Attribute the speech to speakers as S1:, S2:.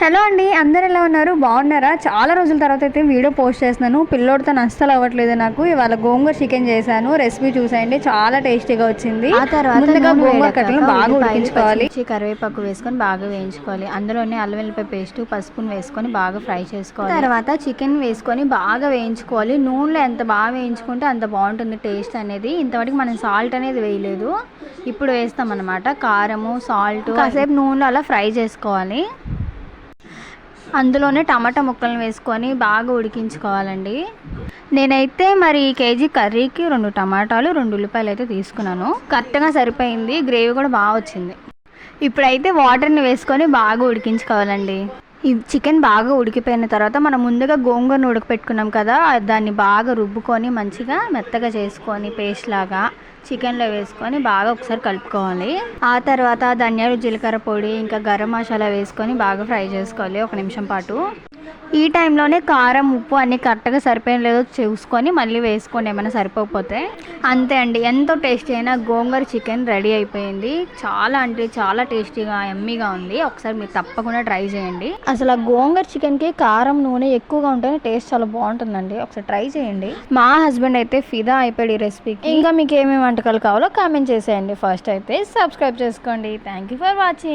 S1: Hello అండి అందరు ఎలా ఉన్నారు? బాగున్నారా? చాలా రోజుల తర్వాత అయితే వీడియో పోస్ట్ చేస్తున్నాను. పిల్లోడితో అస్సలు అవ్వట్లేదు నాకు. ఇవాళ గోంగూర చికెన్ చేశాను. రెసిపీ చూసేయండి. చాలా టేస్టీగా వచ్చింది.
S2: ఆ తర్వాత
S1: ముందుగా గోంగూర బాగా ఉడికించుకోవాలి.
S2: కరివేపాకు వేసుకొని బాగా వేయించుకోవాలి. అందులోనే అల్లం వెల్లిపాయ పేస్ట్ పసుపుని వేసుకొని బాగా ఫ్రై చేసుకోవాలి. తర్వాత చికెన్ వేసుకొని బాగా వేయించుకోవాలి. నూనెలో ఎంత బాగా వేయించుకుంటే అంత బాగుంటుంది టేస్ట్ అనేది. ఇంతవరకు మనం సాల్ట్ అనేది వేయలేదు. ఇప్పుడు వేస్తాం అనమాట కారము సాల్ట్ కాసేపు నూనెలో అలా ఫ్రై చేసుకోవాలి. అందులోనే టమాటా ముక్కలను వేసుకొని బాగా ఉడికించుకోవాలండి. నేనైతే మరి ఈ కేజీ కర్రీకి రెండు టమాటాలు రెండు ఉల్లిపాయలు అయితే తీసుకున్నాను. కరెక్ట్గా సరిపోయింది గ్రేవీ కూడా బాగా వచ్చింది. ఇప్పుడైతే వాటర్ని వేసుకొని బాగా ఉడికించుకోవాలండి. ఈ చికెన్ బాగా ఉడికిపోయిన తర్వాత మనం ముందుగా గోంగూరను ఉడకపెట్టుకున్నాం కదా దాన్ని బాగా రుబ్బుకొని మంచిగా మెత్తగా చేసుకొని పేస్ట్ లాగా చికెన్లో వేసుకొని బాగా ఒకసారి కలుపుకోవాలి. ఆ తర్వాత ధనియాలు జీలకర్ర పొడి ఇంకా గరం మసాలా వేసుకొని బాగా ఫ్రై చేసుకోవాలి ఒక నిమిషం పాటు. ఈ టైంలోనే కారం ఉప్పు అన్నీ కరెక్ట్గా సరిపోయిన లేదో చూసుకొని మళ్ళీ వేసుకోండి ఏమైనా సరిపోకపోతే అంతే అండి. ఎంతో టేస్టీ అయినా గోంగూర చికెన్ రెడీ అయిపోయింది. చాలా అంటే చాలా టేస్టీగా ఎమ్మీగా ఉంది. ఒకసారి మీరు తప్పకుండా ట్రై చేయండి. అసలు ఆ గోంగూర చికెన్కి కారం నూనె ఎక్కువగా ఉంటేనే టేస్ట్ చాలా బాగుంటుందండి. ఒకసారి ట్రై చేయండి. మా హస్బెండ్ అయితే ఫిదా అయిపోయాడు ఈ రెసిపీకి. ఇంకా మీకు ఏమేమి వంటకాలు కావాలో కామెంట్ చేసేయండి. ఫస్ట్ అయితే సబ్స్క్రైబ్ చేసుకోండి. Thank you for watching